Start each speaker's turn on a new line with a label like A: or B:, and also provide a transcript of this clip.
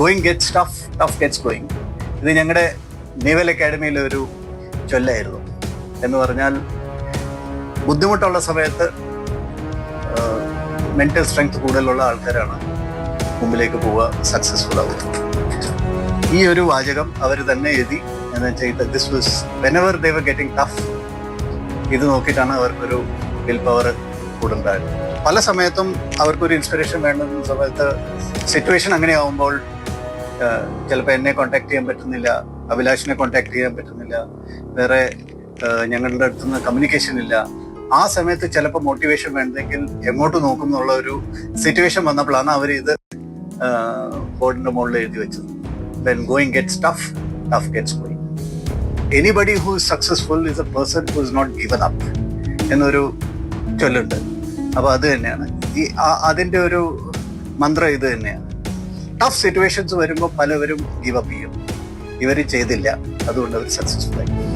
A: Going gets tough tough gets going ഇത് ഞങ്ങളുടെ naval അക്കാഡമിയിലെ ഒരു ചൊല്ലായിരുന്നു. എന്ന് പറഞ്ഞാൽ ബുദ്ധിമുട്ടുള്ള സമയത്ത് മെന്റൽ സ്ട്രെങ്ത് കൂടുതലുള്ള ആൾക്കാരാണ് മുമ്പിലേക്ക് പോവുക സക്സസ്ഫുൾ ആവുക. ഈ ഒരു വാചകം അവർ തന്നെ എഴുതി എന്ന് വെച്ചാൽ this was when ever they were getting tough ഇത് നോക്കിയിട്ടാണ് അവർക്കൊരു വിൽ പവർ കൂടുണ്ടായത്. പല സമയത്തും അവർക്കൊരു ഇൻസ്പിറേഷൻ വേണ്ടുന്ന സമയത്ത് സിറ്റുവേഷൻ അങ്ങനെ ആവുമ്പോൾ ചിലപ്പോൾ എന്നെ കോണ്ടാക്ട് ചെയ്യാൻ പറ്റുന്നില്ല അഭിലാഷിനെ കോണ്ടാക്ട് ചെയ്യാൻ പറ്റുന്നില്ല വേറെ ഞങ്ങളുടെ അടുത്തുനിന്ന് കമ്മ്യൂണിക്കേഷൻ ഇല്ല. ആ സമയത്ത് ചിലപ്പോൾ മോട്ടിവേഷൻ വേണ്ടെങ്കിൽ എങ്ങോട്ട് നോക്കും എന്നുള്ള ഒരു സിറ്റുവേഷൻ വന്നപ്പോഴാണ് അവർ ഇത് ബോർഡിന്റെ മുകളിൽ എഴുതി വെച്ചത്. When going gets tough tough gets going anybody who successful is a person who is not given up എന്നൊരു ചൊല്ലുണ്ട്. അപ്പോൾ അത് തന്നെയാണ്. ഈ അതിന്റെ ഒരു മന്ത്രം ഇത് തന്നെയാണ്. ടഫ് സിറ്റുവേഷൻസ് വരുമ്പോൾ പലവരും ഗിവ് അപ്പ് ചെയ്യും. ഇവർ ചെയ്തില്ല. അതുകൊണ്ട് അവർ സക്സസ്ഫുൾ ആയി.